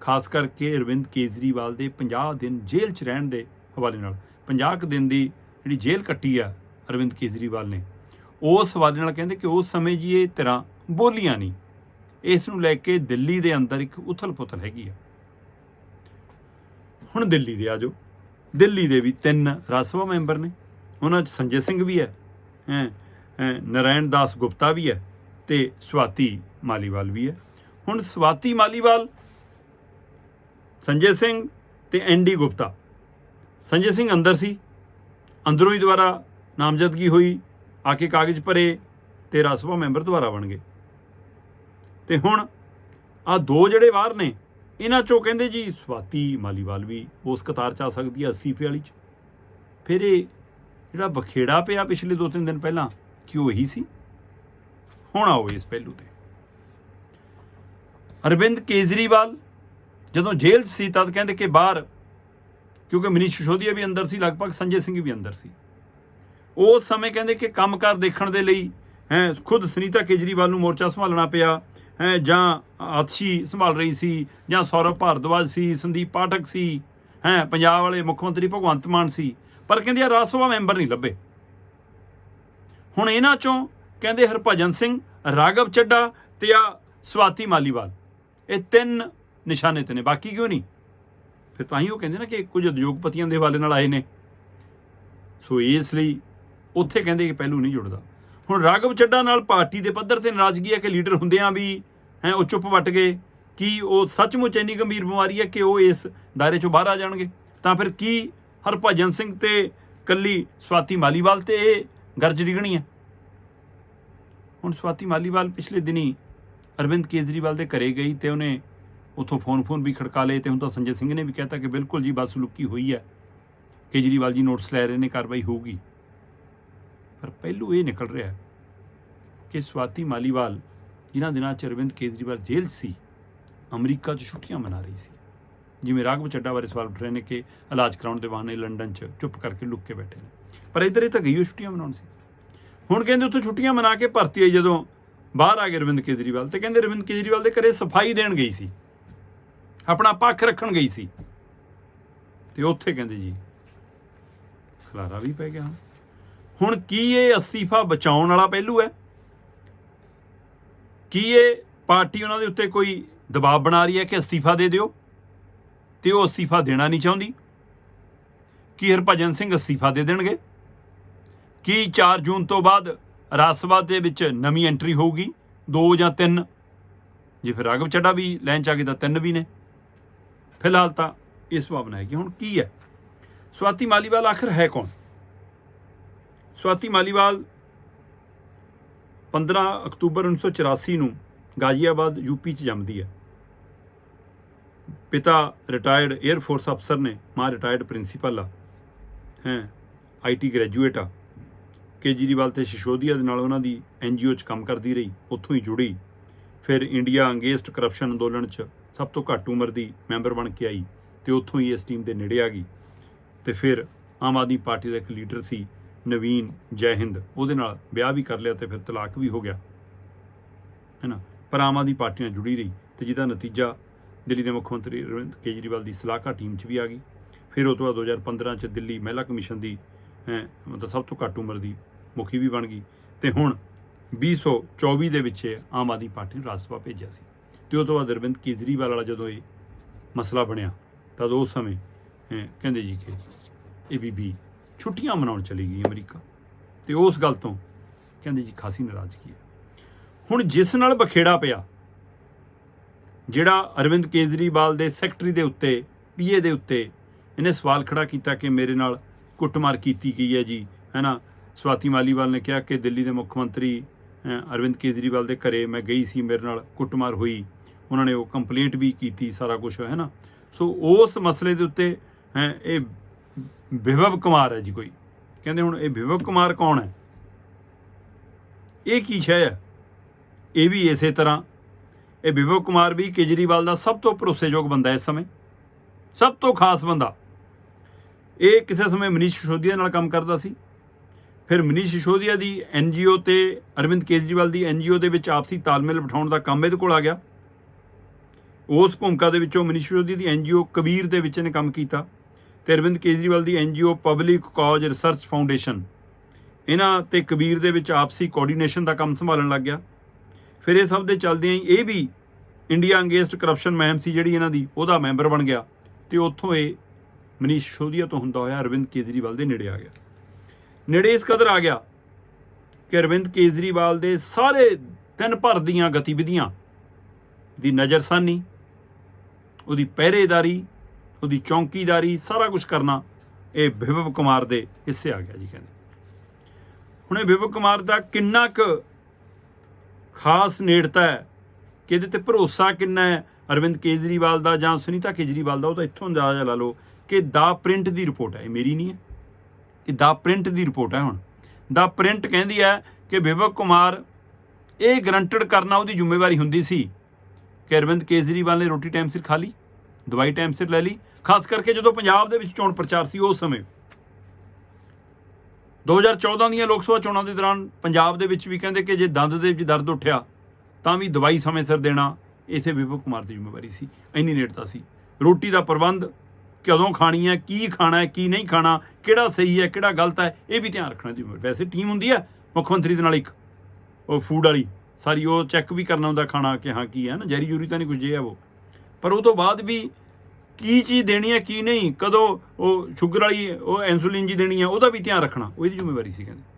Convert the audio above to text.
ਖਾਸ ਕਰਕੇ ਅਰਵਿੰਦ ਕੇਜਰੀਵਾਲ ਦੇ 50 ਦਿਨ ਜੇਲ੍ਹ 'ਚ ਰਹਿਣ ਦੇ ਹਵਾਲੇ ਨਾਲ। 50 ਕੁ ਦਿਨ ਦੀ ਜਿਹੜੀ ਜੇਲ੍ਹ ਕੱਟੀ ਆ ਅਰਵਿੰਦ ਕੇਜਰੀਵਾਲ ਨੇ, ਉਸ ਹਵਾਲੇ ਨਾਲ ਕਹਿੰਦੇ ਕਿ ਉਸ ਸਮੇਂ ਜੀ ਇਹ ਤਰ੍ਹਾਂ ਬੋਲੀਆਂ ਨਹੀਂ। ਇਸ ਨੂੰ ਲੈ ਕੇ ਦਿੱਲੀ ਦੇ ਅੰਦਰ ਇੱਕ ਉਥਲ-ਪੁਥਲ ਹੈਗੀ ਆ। ਹੁਣ ਦਿੱਲੀ ਦੇ ਆਜੋ ਦਿੱਲੀ ਦੇ ਵੀ ਤਿੰਨ ਰਾਜ ਸਭਾ ਮੈਂਬਰ ਨੇ। ਉਹਨਾਂ 'ਚ ਸੰਜੇ ਸਿੰਘ ਵੀ ਹੈ ਹੈ, ਨਰਾਇਣ ਦਾਸ ਗੁਪਤਾ ਵੀ ਹੈ ਤੇ ਸਵਾਤੀ ਮਾਲੀਵਾਲ ਵੀ ਹੈ। ਹੁਣ ਸਵਾਤੀ ਮਾਲੀਵਾਲ ਸੰਜੇ ਸਿੰਘ ਤੇ ਐਨਡੀ ਗੁਪਤਾ। ਸੰਜੇ ਸਿੰਘ ਅੰਦਰ ਸੀ। ਅੰਦਰੋਂ ਹੀ ਦੁਬਾਰਾ ਨਾਮਜ਼ਦਗੀ ਹੋਈ। ਆ ਕੇ ਕਾਗਜ਼ ਭਰੇ ਤੇ ਰਾਜ ਸਭਾ ਮੈਂਬਰ ਦੁਬਾਰਾ ਬਣ ਗਏ। ਤੇ ਹੁਣ ਆ ਦੋ ਜਿਹੜੇ ਬਾਹਰ ਨੇ, ਇਹਨਾਂ ਚੋਂ ਕਹਿੰਦੇ ਜੀ ਸਵਾਤੀ ਮਾਲੀਵਾਲ ਵੀ ਉਸ ਕਤਾਰ ਚ ਆ ਸਕਦੀ ਹੈ ਅਸਤੀਫੇ ਵਾਲੀ ਚ। ਫਿਰ ਇਹ ਜਿਹੜਾ ਬਖੇੜਾ ਪਿਆ ਪਿਛਲੇ ਦੋ ਤਿੰਨ ਦਿਨ ਪਹਿਲਾਂ ਕਿ ਉਹ ਇਹੀ ਸੀ? ਹੁਣ ਆਓ ਇਸ ਪਹਿਲੂ ਤੇ। ਅਰਵਿੰਦ ਕੇਜਰੀਵਾਲ ਜਦੋਂ ਜੇਲ੍ਹ 'ਚ ਸੀ ਤਦ ਕਹਿੰਦੇ ਕਿ ਬਾਹਰ, ਕਿਉਂਕਿ ਮਨੀਸ਼ ਸਿਸੋਦੀਆ ਵੀ ਅੰਦਰ ਸੀ, ਲਗਭਗ ਸੰਜੇ ਸਿੰਘ ਵੀ ਅੰਦਰ ਸੀ। ਉਸ ਸਮੇਂ ਕਹਿੰਦੇ ਕਿ ਕੰਮਕਾਰ ਦੇਖਣ ਦੇ ਲਈ, ਹੈ, ਖੁਦ ਸੁਨੀਤਾ ਕੇਜਰੀਵਾਲ ਨੂੰ ਮੋਰਚਾ ਸੰਭਾਲਣਾ ਪਿਆ, ਹੈ, ਜਾਂ ਆਤਸ਼ੀ ਸੰਭਾਲ ਰਹੀ ਸੀ, ਜਾਂ ਸੌਰਵ ਭਾਰਦਵਾਜ ਸੀ, ਸੰਦੀਪ ਪਾਠਕ ਸੀ, ਹੈ, ਪੰਜਾਬ ਵਾਲੇ ਮੁੱਖ ਮੰਤਰੀ ਭਗਵੰਤ ਮਾਨ ਸੀ, ਪਰ ਕਹਿੰਦੇ ਆ ਰਾਜ ਸਭਾ ਮੈਂਬਰ ਨਹੀਂ ਲੱਭੇ। ਹੁਣ ਇਹਨਾਂ ਚੋਂ ਕਹਿੰਦੇ ਹਰਭਜਨ ਸਿੰਘ ਰਾਗਵ ਚੱਡਾ ਤੇ ਆ ਸਵਾਤੀ ਮਾਲੀਵਾਲ। ਇਹ ਤਿੰਨ ਨਿਸ਼ਾਨੇ ਤੇ ਨੇ, ਬਾਕੀ ਕਿਉਂ ਨਹੀਂ? ਫਿਰ ਤਾਂ ਹੀ ਉਹ ਕਹਿੰਦੇ ਨਾ ਕਿ ਕੁਝ ਉਦਯੋਗਪਤੀਆਂ ਦੇ ਹਵਾਲੇ ਨਾਲ ਆਏ ਨੇ। ਸੋ ਇਸ ਲਈ ਉੱਥੇ ਕਹਿੰਦੇ ਕਿ ਪਹਿਲੂ ਨਹੀਂ ਜੁੜਦਾ। ਹੁਣ ਰਾਗਵ ਚੱਡਾ ਨਾਲ ਪਾਰਟੀ ਦੇ ਪੱਧਰ ਤੇ ਨਾਰਾਜ਼ਗੀ ਹੈ ਕਿ ਲੀਡਰ ਹੁੰਦਿਆਂ ਵੀ, ਹੈ, ਉਹ ਚੁੱਪ ਵੱਟ ਗਏ। ਕੀ ਉਹ ਸੱਚਮੁੱਚ ਇੰਨੀ ਗੰਭੀਰ ਬਿਮਾਰੀ ਹੈ ਕਿ ਉਹ ਇਸ ਦਾਇਰੇ ਚੋਂ ਬਾਹਰ ਆ ਜਾਣਗੇ? ਤਾਂ ਫਿਰ ਕੀ ਹਰਭਜਨ ਸਿੰਘ ਤੇ ਕੱਲੀ ਸਵਾਤੀ ਮਾਲੀਵਾਲ ਤੇ ਇਹ ਗਰਜ ਡਿਗਣੀ ਹੈ? ਹੁਣ ਸਵਾਤੀ ਮਾਲੀਵਾਲ ਪਿਛਲੇ ਦਿਨੀ ਅਰਵਿੰਦ ਕੇਜਰੀਵਾਲ ਦੇ ਘਰੇ ਗਈ ਤੇ ਉਹਨੇ ਉੱਥੋਂ ਫੋਨ ਫੋਨ ਵੀ ਖੜਕਾ ਲਏ ਤੇ ਹੁਣ ਤਾਂ ਸੰਜੇ ਸਿੰਘ ਨੇ ਵੀ ਕਹਿਤਾ ਕਿ ਬਿਲਕੁਲ ਜੀ ਬਸ ਲੁੱਕੀ ਹੋਈ ਹੈ। ਕੇਜਰੀਵਾਲ ਜੀ ਨੋਟਿਸ ਲੈ ਰਹੇ ਨੇ, ਕਾਰਵਾਈ ਹੋਊਗੀ। ਪਰ ਪਹਿਲੂ ਇਹ ਨਿਕਲ ਰਿਹਾ ਕਿ ਸਵਾਤੀ ਮਾਲੀਵਾਲ, ਜਿਨ੍ਹਾਂ ਦਿਨਾਂ ਚ ਅਰਵਿੰਦ ਕੇਜਰੀਵਾਲ ਜੇਲ੍ਹ 'ਚ ਸੀ, ਅਮਰੀਕਾ 'ਚ ਛੁੱਟੀਆਂ ਮਨਾ ਰਹੀ ਸੀ। ਜਿਵੇਂ ਰਾਘਵ ਚੱਡਾ ਬਾਰੇ ਸਵਾਲ ਉੱਠ ਰਹੇ ਨੇ ਕਿ ਇਲਾਜ ਕਰਾਉਣ ਦੇ ਬਹਾਨੇ ਲੰਡਨ 'ਚ ਚੁੱਪ ਕਰਕੇ ਲੁੱਕ ਕੇ ਬੈਠੇ ਨੇ। ਪਰ ਇੱਧਰ ਇਹ ਤਾਂ ਗਈ ਉਹ ਛੁੱਟੀਆਂ ਮਨਾਉਣ ਸੀ। ਹੁਣ ਕਹਿੰਦੇ ਉੱਥੇ ਛੁੱਟੀਆਂ ਮਨਾ ਕੇ ਭਰਤੀ ਆਈ ਜਦੋਂ ਬਾਹਰ ਆ ਗਏ ਅਰਵਿੰਦ ਕੇਜਰੀਵਾਲ ਤੇ ਕਹਿੰਦੇ ਅਰਵਿੰਦ ਕੇਜਰੀਵਾਲ ਦੇ ਘਰੇ ਸਫ਼ਾਈ ਦੇਣ ਗਈ ਸੀ। ਆਪਣਾ ਪੱਖ ਰੱਖਣ ਗਈ ਸੀ। ਤੇ ਉੱਥੇ ਕਹਿੰਦੇ ਜੀ, ਖਲਾਰਾ ਵੀ ਪੈ ਗਿਆ। ਹੁਣ ਕੀ ਇਹ ਅਸਤੀਫਾ ਬਚਾਉਣ ਵਾਲਾ ਪਹਿਲੂ ਹੈ? ਕੀ ਇਹ ਪਾਰਟੀ ਉਹਨਾਂ ਦੇ ਉੱਤੇ ਕੋਈ ਦਬਾਅ ਬਣਾ ਰਹੀ ਹੈ ਕਿ ਅਸਤੀਫਾ ਦੇ ਦਿਓ? ਤੇ ਉਹ ਅਸਤੀਫਾ ਦੇਣਾ ਨਹੀਂ ਚਾਹੁੰਦੀ? ਕੀ ਹਰਭਜਨ ਸਿੰਘ ਅਸਤੀਫਾ ਦੇ ਦੇਣਗੇ? ਕੀ 4 ਜੂਨ ਤੋਂ ਬਾਅਦ ਰਾਜ ਸਭਾ ਦੇ ਵਿੱਚ ਨਵੀਂ ਐਂਟਰੀ ਹੋਊਗੀ? ਦੋ ਜਾਂ ਤਿੰਨ? ਜੇ ਫਿਰ ਰਾਘਵ ਚੱਡਾ ਵੀ ਲੈਣ ਚ ਆ ਗਏ ਤਾਂ ਤਿੰਨ ਵੀ ਨੇ। ਫਿਲਹਾਲ ਤਾਂ ਇਹ ਸੁਭਾਵਨਾ ਹੈ ਕਿ ਹੁਣ ਕੀ ਹੈ? ਸਵਾਤੀ ਮਾਲੀਵਾਲ ਆਖਰ ਹੈ ਕੌਣ? ਸਵਾਤੀ ਮਾਲੀਵਾਲ 15 ਅਕਤੂਬਰ 1984 ਨੂੰ ਗਾਜ਼ੀਆਬਾਦ ਯੂਪੀ ਚ ਜੰਮਦੀ ਹੈ। ਪਿਤਾ ਰਿਟਾਇਰਡ 에ਅਰ ਫੋਰਸ ਅਫਸਰ ਨੇ, ਮਾਂ ਰਿਟਾਇਰਡ ਪ੍ਰਿੰਸੀਪਲ ਆ। ਹੈ ਆਈਟੀ ਗ੍ਰੈਜੂਏਟ ਆ। ਕੇਜਰੀਵਾਲ ਤੇ ਸ਼ਿਸ਼ੋਦੀਆ ਦੇ ਨਾਲ ਉਹਨਾਂ ਦੀ ਐਨਜੀਓ 'ਚ ਕੰਮ ਕਰਦੀ ਰਹੀ, ਉੱਥੋਂ ਹੀ ਜੁੜੀ। ਫਿਰ ਇੰਡੀਆ ਅੰਗੇਸਟ ਕਰਪਸ਼ਨ ਅੰਦੋਲਨ 'ਚ ਸਭ ਤੋਂ ਘੱਟ ਉਮਰ ਦੀ ਮੈਂਬਰ ਬਣ ਕੇ ਆਈ ਤੇ ਉੱਥੋਂ ਹੀ ਇਸ ਟੀਮ ਦੇ ਨੇੜੇ ਆ ਗਈ। ਤੇ ਫਿਰ ਆਮ ਆਦਮੀ ਪਾਰਟੀ ਦਾ ਇੱਕ ਲੀਡਰ ਸੀ ਨਵੀਨ ਜੈਹਿੰਦ ਉਹਦੇ ਨਾਲ ਵਿਆਹ ਵੀ ਕਰ ਲਿਆ ਤੇ ਫਿਰ ਤਲਾਕ ਵੀ ਹੋ ਗਿਆ। ਹੈਨਾ? ਪਰ ਆਮ ਆਦਮੀ ਪਾਰਟੀ ਨਾਲ ਜੁੜੀ ਰਹੀ ਤੇ ਜਿਹਦਾ ਨਤੀਜਾ ਦਿੱਲੀ ਦੇ ਮੁੱਖ ਮੰਤਰੀ ਅਰਵਿੰਦ ਕੇਜਰੀਵਾਲ ਦੀ ਸਲਾਹਕਾਰ ਟੀਮ 'ਚ ਵੀ ਆ ਗਈ। ਫਿਰ ਉਹ ਤੋਂ ਬਾਅਦ 2015 'ਚ ਦਿੱਲੀ ਮਹਿਲਾ ਕਮਿਸ਼ਨ ਦੀ ਮਤਲਬ ਸਭ ਤੋਂ ਘੱਟ ਉਮਰ ਦੀ ਮੁਖੀ ਵੀ ਬਣ ਗਈ ਤੇ ਹੁਣ 2024 ਦੇ ਵਿੱਚ ਆਮ ਆਦਮੀ ਪਾਰਟੀ ਨੂੰ ਰਾਜ ਸਭਾ ਭੇਜਿਆ ਸੀ। ਤੇ ਉਹ ਤੋਂ ਬਾਅਦ ਅਰਵਿੰਦ ਕੇਜਰੀਵਾਲ ਵਾਲਾ ਜਦੋਂ ਇਹ ਮਸਲਾ ਬਣਿਆ ਤਦ ਉਸ ਸਮੇਂ ਕਹਿੰਦੇ ਜੀ ਕਿ ਇਹ ਬੀਬੀ ਛੁੱਟੀਆਂ ਮਨਾਉਣ ਚਲੀ ਗਈ ਅਮਰੀਕਾ। ਤੇ ਉਸ ਗੱਲ ਤੋਂ ਕਹਿੰਦੇ ਜੀ ਖਾਸੀ ਨਾਰਾਜ਼ਗੀ ਹੈ। ਹੁਣ ਜਿਸ ਨਾਲ ਬਖੇੜਾ ਪਿਆ, ਜਿਹੜਾ ਅਰਵਿੰਦ ਕੇਜਰੀਵਾਲ ਦੇ ਸੈਕਟਰੀ ਦੇ ਉੱਤੇ, ਪੀਏ ਦੇ ਉੱਤੇ ਇਹਨੇ ਸਵਾਲ ਖੜਾ ਕੀਤਾ ਕਿ ਮੇਰੇ ਨਾਲ ਕੁੱਟਮਾਰ ਕੀਤੀ ਗਈ ਹੈ ਜੀ, ਹੈਨਾ? ਸਵਾਤੀ ਮਾਲੀਵਾਲ ਨੇ ਕਿਹਾ ਕਿ ਦਿੱਲੀ ਦੇ ਮੁੱਖ ਮੰਤਰੀ ਅਰਵਿੰਦ ਕੇਜਰੀਵਾਲ ਦੇ ਘਰੇ ਮੈਂ ਗਈ ਸੀ, ਮੇਰੇ ਨਾਲ ਕੁੱਟਮਾਰ ਹੋਈ। ਉਹਨਾਂ ਨੇ ਉਹ ਕੰਪਲੇਂਟ ਵੀ ਕੀਤੀ ਸਾਰਾ ਕੁਝ ਹੈ ਨਾ? ਸੋ ਉਸ ਮਸਲੇ ਦੇ ਉੱਤੇ, ਹੈ, ਇਹ ਵਿਭਵ ਕੁਮਾਰ ਹੈ ਜੀ ਕੋਈ। ਕਹਿੰਦੇ ਹੁਣ ਇਹ ਵਿਭਵ ਕੁਮਾਰ ਕੌਣ ਹੈ? ਇਹ ਕੀ ਸ਼ੈ ਹੈ? ਇਹ ਵੀ ਇਸੇ ਤਰ੍ਹਾਂ। ਇਹ ਵਿਭਵ ਕੁਮਾਰ ਵੀ ਕੇਜਰੀਵਾਲ ਦਾ ਸਭ ਤੋਂ ਭਰੋਸੇਯੋਗ ਬੰਦਾ ਇਸ ਸਮੇਂ। ਸਭ ਤੋਂ ਖਾਸ ਬੰਦਾ। ਇਹ ਕਿਸੇ ਸਮੇਂ ਮਨੀਸ਼ ਸਿਸੋਦੀਆ ਨਾਲ ਕੰਮ ਕਰਦਾ ਸੀ। ਫਿਰ ਮਨੀਸ਼ ਸਿਸੋਦੀਆ ਦੀ ਐਨਜੀਓ ਤੇ ਅਰਵਿੰਦ ਕੇਜਰੀਵਾਲ ਦੀ ਐਨਜੀਓ ਦੇ ਵਿੱਚ ਆਪਸੀ ਤਾਲਮੇਲ ਬਿਠਾਉਣ ਦਾ ਕੰਮ ਇਹਦੇ ਕੋਲ ਆ ਗਿਆ। ਉਸ ਭੂਮਿਕਾ ਦੇ ਵਿੱਚੋਂ ਮਨੀਸ਼ ਸਿਸੋਦੀਆ ਦੀ ਐਨਜੀਓ ਕਬੀਰ ਦੇ ਵਿੱਚ ਨੇ ਕੰਮ ਕੀਤਾ ਤੇ ਅਰਵਿੰਦ ਕੇਜਰੀਵਾਲ ਦੀ NGO public cause research foundation. ਇਹਨਾਂ ਤੇ ਕਬੀਰ ਦੇ ਵਿੱਚ ਆਪਸੀ ਕੋਆਰਡੀਨੇਸ਼ਨ ਦਾ ਕੰਮ ਸੰਭਾਲਣ ਲੱਗ ਗਿਆ। ਫਿਰ ਇਹ ਸਭ ਦੇ ਚੱਲਦਿਆਂ ਹੀ ਇਹ ਵੀ ਇੰਡੀਆ ਅੰਗੇਸਟ ਕਰਪਸ਼ਨ ਮਹਿਮ ਸੀ ਜਿਹੜੀ ਇਹਨਾਂ ਦੀ, ਉਹਦਾ ਮੈਂਬਰ ਬਣ ਗਿਆ ਤੇ ਉੱਥੋਂ ਇਹ ਮਨੀਸ਼ ਸਿਸੋਦੀਆ ਤੋਂ ਹੁੰਦਾ ਹੋਇਆ ਅਰਵਿੰਦ ਕੇਜਰੀਵਾਲ ਦੇ ਨੇੜੇ ਆ ਗਿਆ। ਨੇੜੇ ਇਸ ਕਦਰ ਆ ਗਿਆ ਕਿ ਅਰਵਿੰਦ ਕੇਜਰੀਵਾਲ ਦੇ ਸਾਰੇ ਦਿਨ ਭਰ ਦੀਆਂ ਗਤੀਵਿਧੀਆਂ ਦੀ ਨਜ਼ਰਸਾਨੀ ਉਹਦੀ ਪਹਿਰੇਦਾਰੀ, ਉਹਦੀ ਚੌਂਕੀਦਾਰੀ, ਸਾਰਾ ਕੁਝ ਕਰਨਾ ਇਹ ਵਿਭਵ ਕੁਮਾਰ ਦੇ ਹਿੱਸੇ ਆ ਗਿਆ ਜੀ ਕਹਿੰਦੇ। ਹੁਣ ਇਹ ਵਿਭਵ ਕੁਮਾਰ ਦਾ ਕਿੰਨਾ ਕੁ ਖਾਸ ਨੇੜਤਾ ਹੈ, ਕਿ ਇਹਦੇ ਤੇ ਭਰੋਸਾ ਕਿੰਨਾ ਹੈ? ਅਰਵਿੰਦ ਕੇਜਰੀਵਾਲ ਦਾ ਜਾਂ ਸੁਨੀਤਾ ਕੇਜਰੀਵਾਲ ਦਾ, ਉਹ ਤਾਂ ਇੱਥੋਂ ਅੰਦਾਜ਼ਾ ਲਾ ਲਓ ਕਿ ਦਾ ਪ੍ਰਿੰਟ ਦੀ ਰਿਪੋਰਟ ਹੈ, ਇਹ ਮੇਰੀ ਨਹੀਂ ਹੈ। ਇਹ ਦਾ ਪ੍ਰਿੰਟ ਦੀ ਰਿਪੋਰਟ ਹੈ ਹੁਣ। ਦਾ ਪ੍ਰਿੰਟ ਕਹਿੰਦੀ ਹੈ ਕਿ ਵਿਭਵ ਕੁਮਾਰ ਇਹ ਗਰੰਟਡ ਕਰਨਾ ਉਹਦੀ ਜ਼ਿੰਮੇਵਾਰੀ ਹੁੰਦੀ ਸੀ ਕਿ ਅਰਵਿੰਦ ਕੇਜਰੀਵਾਲ ਨੇ ਰੋਟੀ ਟਾਈਮ ਸਿਰ ਖਾ ਲਈ, ਦਵਾਈ ਟਾਈਮ ਸਿਰ ਲੈ ਲਈ, ਖਾਸ ਕਰਕੇ ਜਦੋਂ ਪੰਜਾਬ ਦੇ ਵਿੱਚ ਚੋਣ ਪ੍ਰਚਾਰ ਸੀ ਉਸ ਸਮੇਂ। 2014 ਦੀਆਂ ਲੋਕ ਸਭਾ ਚੋਣਾਂ ਦੇ ਦੌਰਾਨ ਪੰਜਾਬ ਦੇ ਵਿੱਚ ਵੀ ਕਹਿੰਦੇ ਕਿ ਜੇ ਦੰਦ ਦੇ ਵਿੱਚ ਦਰਦ ਉੱਠਿਆ, ਤਾਂ ਵੀ ਦਵਾਈ ਸਮੇਂ ਸਿਰ ਦੇਣਾ ਇਸੇ ਵਿਭਵ ਕੁਮਾਰ ਦੀ ਜ਼ਿੰਮੇਵਾਰੀ ਸੀ, ਇੰਨੀ ਨੇੜਤਾ ਸੀ। ਰੋਟੀ ਦਾ ਪ੍ਰਬੰਧ ਕਦੋਂ ਖਾਣੀ ਹੈ, ਕੀ ਖਾਣਾ ਹੈ, ਕੀ ਨਹੀਂ ਖਾਣਾ, ਕਿਹੜਾ ਸਹੀ ਹੈ, ਕਿਹੜਾ ਗਲਤ ਹੈ, ਇਹ ਵੀ ਧਿਆਨ ਰੱਖਣਾ ਦੀ ਜ਼ਿੰਮੇਵਾਰੀ ਵੈਸੇ ਟੀਮ ਹੁੰਦੀ ਹੈ ਮੁੱਖ ਮੰਤਰੀ ਦੇ ਨਾਲ ਇੱਕ, ਉਹ ਫੂਡ ਵਾਲੀ। ਸਾਰੀ ਉਹ ਚੈੱਕ ਵੀ ਕਰਨਾ ਹੁੰਦਾ ਖਾਣਾ ਕਿ ਹਾਂ ਕੀ ਹੈ ਨਾ ਜੈਰੀ ਜੂਰੀ ਤਾਂ ਨਹੀਂ ਕੁਝ ਜੇ ਹੈ ਉਹ। ਪਰ ਉਹ ਤੋਂ ਬਾਅਦ ਵੀ ਕੀ ਚੀਜ਼ ਦੇਣੀ ਹੈ, ਕੀ ਨਹੀਂ, ਕਦੋਂ ਉਹ ਸ਼ੂਗਰ ਵਾਲੀ ਉਹ ਇਨਸੂਲਿਨ ਜੀ ਦੇਣੀ ਹੈ, ਉਹਦਾ ਵੀ ਧਿਆਨ ਰੱਖਣਾ ਉਹਦੀ ਜ਼ਿੰਮੇਵਾਰੀ ਸੀ ਕਹਿੰਦੇ।